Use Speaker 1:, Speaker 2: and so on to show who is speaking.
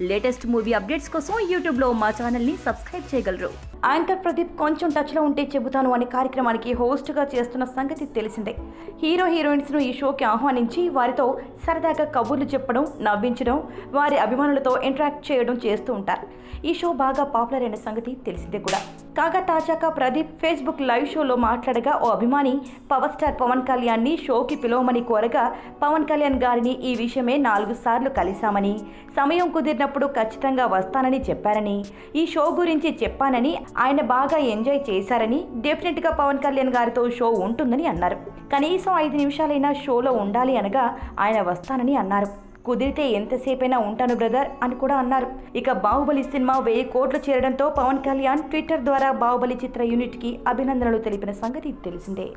Speaker 1: Latest movie updates కోసం యూట్యూబ్లో మా ఛానల్ని సబ్స్క్రైబ్ చేయగలరు. యాంకర్ ప్రదీప్ కొంచెం టచ్లో ఉంటే చెబుతాను అనే కార్యక్రమానికి హోస్ట్గా చేస్తున్న సంగతి తెలిసిందే. హీరో హీరోయిన్స్ను ఈ షోకి ఆహ్వానించి వారితో సరదాగా కబుర్లు చెప్పడం నవ్వించడం వారి అభిమానులతో ఇంటరాక్ట్ చేయడం చేస్తూ ఉంటారు. ఈ షో బాగా పాపులర్ అయిన సంగతి తెలిసిందే కూడా. కాగా తాజాగా ప్రదీప్ ఫేస్బుక్ లైవ్ షోలో మాట్లాడగా ఓ అభిమాని పవర్ స్టార్ పవన్ కళ్యాణ్ని షోకి పిలవమని కోరగా పవన్ కళ్యాణ్ గారిని ఈ విషయమే నాలుగు సార్లు కలిశామని సమయం కుదిరినప్పుడు ఖచ్చితంగా వస్తానని చెప్పారని ఈ షో గురించి చెప్పానని ఆయన బాగా ఎంజాయ్ చేశారని డెఫినెట్గా పవన్ కళ్యాణ్ గారితో షో ఉంటుందని అన్నారు. కనీసం ఐదు నిమిషాలైనా షోలో ఉండాలి అనగా ఆయన వస్తానని అన్నారు. కుదిరితే ఎంతసేపైనా ఉంటాను బ్రదర్ అని కూడా అన్నారు. ఇక బాహుబలి సినిమా వెయ్యి కోట్లు చేరడంతో పవన్ కళ్యాణ్ ట్విట్టర్ ద్వారా బాహుబలి చిత్ర యూనిట్కి అభినందనలు తెలిపిన సంగతి తెలిసిందే.